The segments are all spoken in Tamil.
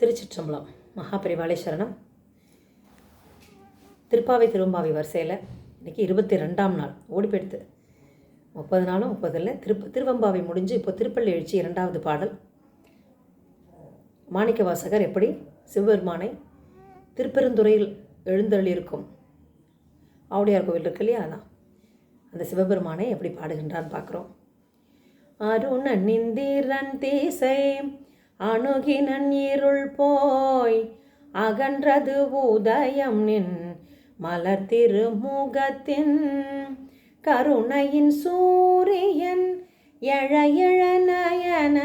திருச்சிற்றம்பலம் மகாபரிவாளை சரணம். திருப்பாவை திரும்பாவை வரிசையில் இன்றைக்கி இருபத்தி ரெண்டாம் நாள். ஓடி போயிடுது முப்பது நாளும் முப்பதில் திருப்ப திருவம்பாவை முடிஞ்சு இப்போ திருப்பள்ளி எழுச்சி இரண்டாவது பாடல். மாணிக்க வாசகர் எப்படி சிவபெருமானை திருப்பெருந்துறையில் எழுந்தருளியிருக்கும் ஆவுடையார் கோவில் இருக்கு இல்லையா? அதான். அந்த சிவபெருமானை எப்படி பாடுகின்றான்னு பார்க்குறோம். அருணன் நிந்திரன் தீசை அணுகினன் இருள் போய் அகன்றது உதயம் நின் மலர் திருமுகத்தின் கருணையின் சூரியன் எழ எழ நயன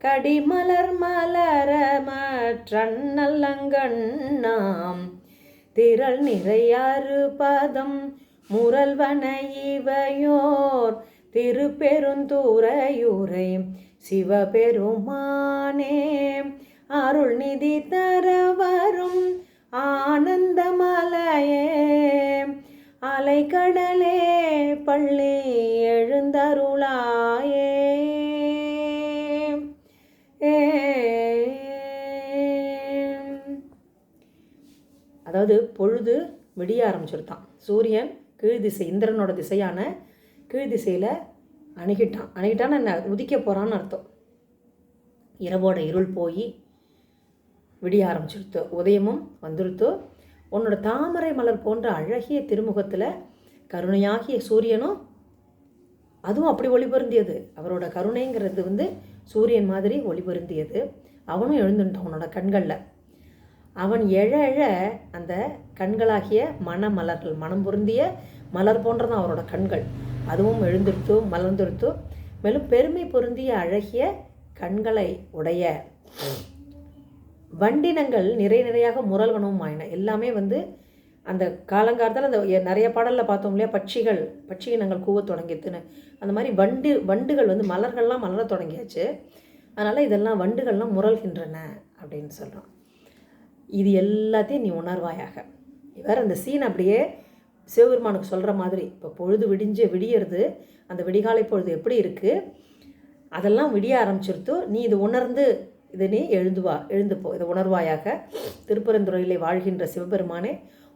கடிமலர் மலர மற்றண்ணல்லங்கண்ணாம் திரள் நிறையாறு பதம் முரல்வன இவையோர் திருப்பெருந்துறையுரை சிவபெருமானே அருள்நிதி தர வரும் ஆனந்தமலையே. அலைக்கடலே பள்ளி எழுந்தருளாயே. அதாவது பொழுது விடிய ஆரம்பிச்சிருத்தான் சூரியன் கீழ் திசை இந்திரனோட திசையான கீழ் திசையில் அணுகிட்டான். அணுகிட்டான்னு என்ன? உதிக்க போகிறான்னு அர்த்தம். இரவோட இருள் போய் விடிய ஆரம்பிச்சிருத்தோ. உதயமும் வந்துருத்தோ. உன்னோட தாமரை மலர் போன்ற அழகிய திருமுகத்தில் கருணையாகிய சூரியனும் அதுவும் அப்படி ஒளிபருந்தியது. அவரோட கருணைங்கிறது வந்து சூரியன் மாதிரி ஒளிபருந்தியது. அவனும் எழுந்துட்டான் உன்னோட கண்களில். அவன் எழ எழ அந்த கண்களாகிய மன மலர்கள் மனம் பொருந்திய மலர் போன்றதான் அவரோட கண்கள். அதுவும் எழுந்திருத்தோ மலர்ந்திருத்தோ மேலும் பெருமை பொருந்திய அழகிய கண்களை உடைய வண்டினங்கள் நிறைய நிறையாக முரல்வனவும் ஆயின எல்லாமே வந்து அந்த காலங்காலத்தில் அந்த நிறைய பாடலில் பார்த்தோம் இல்லையா? பட்சிகள் பட்சி இனங்கள் கூவ தொடங்கிடுதுன்னு அந்த மாதிரி வண்டு வண்டுகள் வந்து மலர்கள்லாம் மலரத் தொடங்கியாச்சு. அதனால் இதெல்லாம் வண்டுகள்லாம் முரல்கின்றன அப்படின்னு சொல்கிறோம் இது எல்லாத்தையும் நீ உணர்வாயாக. இவர் அந்த சீன் அப்படியே சிவபெருமானுக்கு சொல்கிற மாதிரி இப்போ பொழுது விடிஞ்சு விடியறது அந்த விடிகாலை பொழுது எப்படி இருக்குது அதெல்லாம் விடிய ஆரம்பிச்சிருத்தோ நீ இது உணர்ந்து இது நீ எழுந்துவா எழுந்து போ இதை உணர்வாயாக. திருப்பரந்துறையிலே வாழ்கின்ற சிவபெருமானே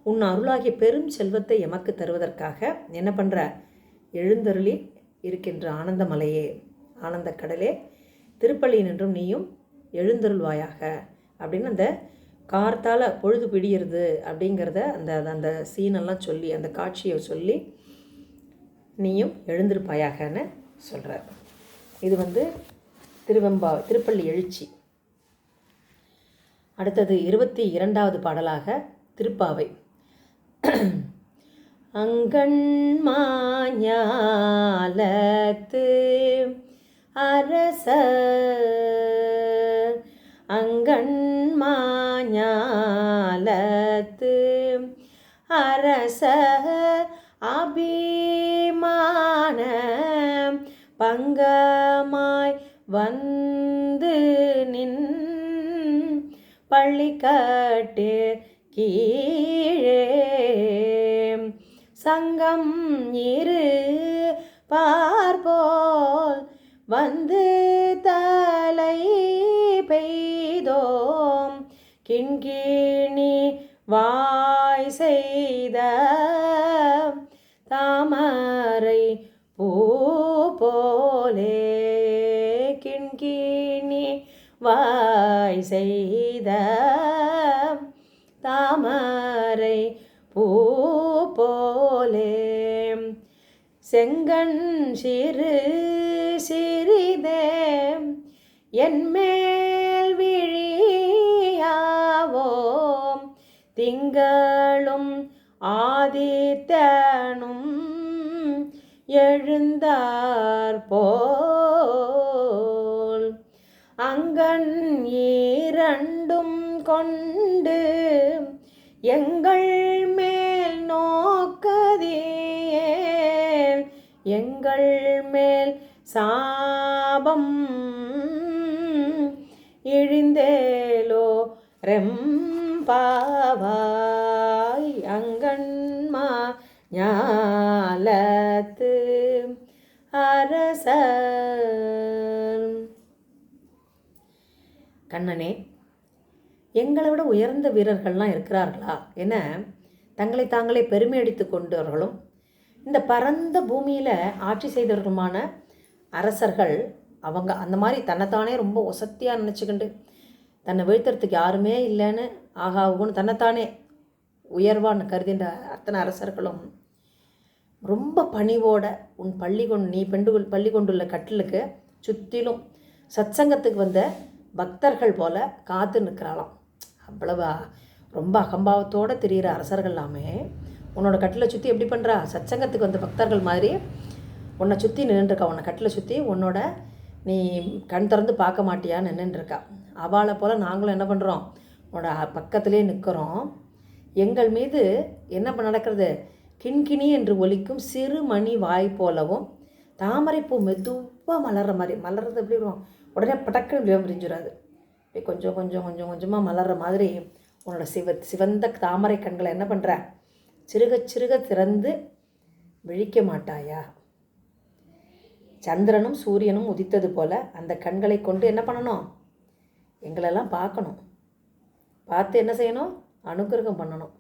உன் அருளாகிய பெரும் செல்வத்தை எமக்கு தருவதற்காக என்ன பண்ணுற எழுந்தருளி இருக்கின்ற ஆனந்தமலையே ஆனந்த கடலே திருப்பள்ளி நின்றும் நீயும் எழுந்தருள்வாயாக. அப்படின்னு அந்த கார்த்தால் பொழுது பிடியிறது அப்படிங்கிறத அந்த அந்த சீனெல்லாம் சொல்லி அந்த காட்சியை சொல்லி நீயும் எழுந்திருப்பாயாகன்னு சொல்கிறார் இது வந்து திருவெம்பா திருப்பள்ளி எழுச்சி. அடுத்தது இருபத்தி இரண்டாவது பாடலாக திருப்பாவை. அங்கண்மாஞாலத்து அரசர் அபிமான பங்கமாய் வந்து நின் பள்ளிக்கட்டு கீழே. சங்கம் இரு பார்போல் வந்து தலை பெய்தோம். கிண்கிணி வாய் செய்த தாமரை பூ போலே கிண்கிணி வாய் செய்த தாமரை பூ போலே. செங்கண் சிறு சிறிதே என்மேல் விழியாவோம் திங்களும் ஆதித்தனும் எழுந்தார் போல். அங்கன் ஈரண்டும் கொண்டு எங்கள் மேல் நோக்கதியே எங்கள் மேல் சாபம் இழிந்தேலோ ரெம்பாவா ஞாலத்து அரச கண்ணனே எங்களை விட உயர்ந்த வீரர்கள்லாம் இருக்கிறார்களா? என தங்களை தாங்களே பெருமை அடித்து கொண்டவர்களும் இந்த பரந்த பூமியில் ஆட்சி செய்தவர்களுமான அரசர்கள் அவங்க அந்த மாதிரி தன்னைத்தானே ரொம்ப ஒசத்தியாக நினச்சிக்கிண்டு தன்னை வீழ்த்துறதுக்கு யாருமே இல்லைன்னு ஆகாவுன்னு தன்னைத்தானே உயர்வான்னு கருதின்ற அத்தனை அரசர்களும் ரொம்ப பணிவோட உன் பள்ளி கொண்டு நீ பெண்டு பள்ளி கொண்டுள்ள கட்டிலுக்கு சுற்றிலும் சத்சங்கத்துக்கு வந்த பக்தர்கள் போல காத்து நிற்கிறாளாம். அவ்வளவா? ரொம்ப அகம்பாவத்தோடு தெரிகிற அரசர்கள் எல்லாமே உன்னோட கட்டிலை சுற்றி எப்படி பண்ணுறா சத்சங்கத்துக்கு வந்த பக்தர்கள் மாதிரி உன்னை சுற்றி நின்றுருக்கா. உன்னை கட்டிலை சுற்றி உன்னோட நீ கண் திறந்து பார்க்க மாட்டியான்னு நின்றுருக்கா. அவளை போல் நாங்களும் என்ன பண்ணுறோம் உன்னோட பக்கத்துலேயே நிற்கிறோம் எங்கள் மீது என்ன நடக்கிறது? கிண்கிணி என்று ஒலிக்கும் சிறு மணி வாய் போலவும் தாமரைப்பூ மெதுவாக மலர்ற மாதிரி மலர்றது எப்படி வரும் உடனே படக்குன்னு இப்படியே விரிஞ்சிடாது இப்படி கொஞ்சம் கொஞ்சம் கொஞ்சம் கொஞ்சமாக மலர்ற மாதிரி உன்னோட சிவ சிவந்த தாமரை கண்களை என்ன பண்ணுற சிறுக சிறுக திறந்து விழிக்க மாட்டாயா? சந்திரனும் சூரியனும் உதித்தது போல அந்த கண்களை கொண்டு என்ன பண்ணணும்? எங்களெல்லாம் பார்க்கணும். பார்த்து என்ன செய்யணும்? அனுகிரகம் பண்ணணும்.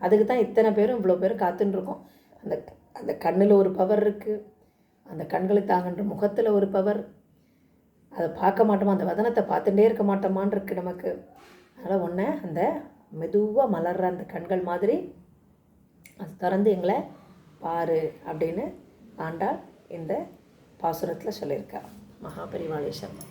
அதுக்கு தான் இத்தனை பேரும் இவ்வளோ பேரும் காத்துட்டுருக்கோம் அந்த அந்த கண்ணில் ஒரு பவர் இருக்குது அந்த கண்களை தாங்கன்ற முகத்தில் ஒரு பவர். அதை பார்க்க மாட்டோமா? அந்த வதனத்தை பார்த்துட்டே இருக்க மாட்டோமான் இருக்குது நமக்கு. அதனால் ஒன்று அந்த மெதுவாக மலர்ற அந்த கண்கள் மாதிரி அது திறந்து எங்களை பாரு அப்படின்னு ஆண்டாள் இந்த பாசுரத்தில் சொல்லியிருக்கா. மகாபரிவாளேஸ்வரன்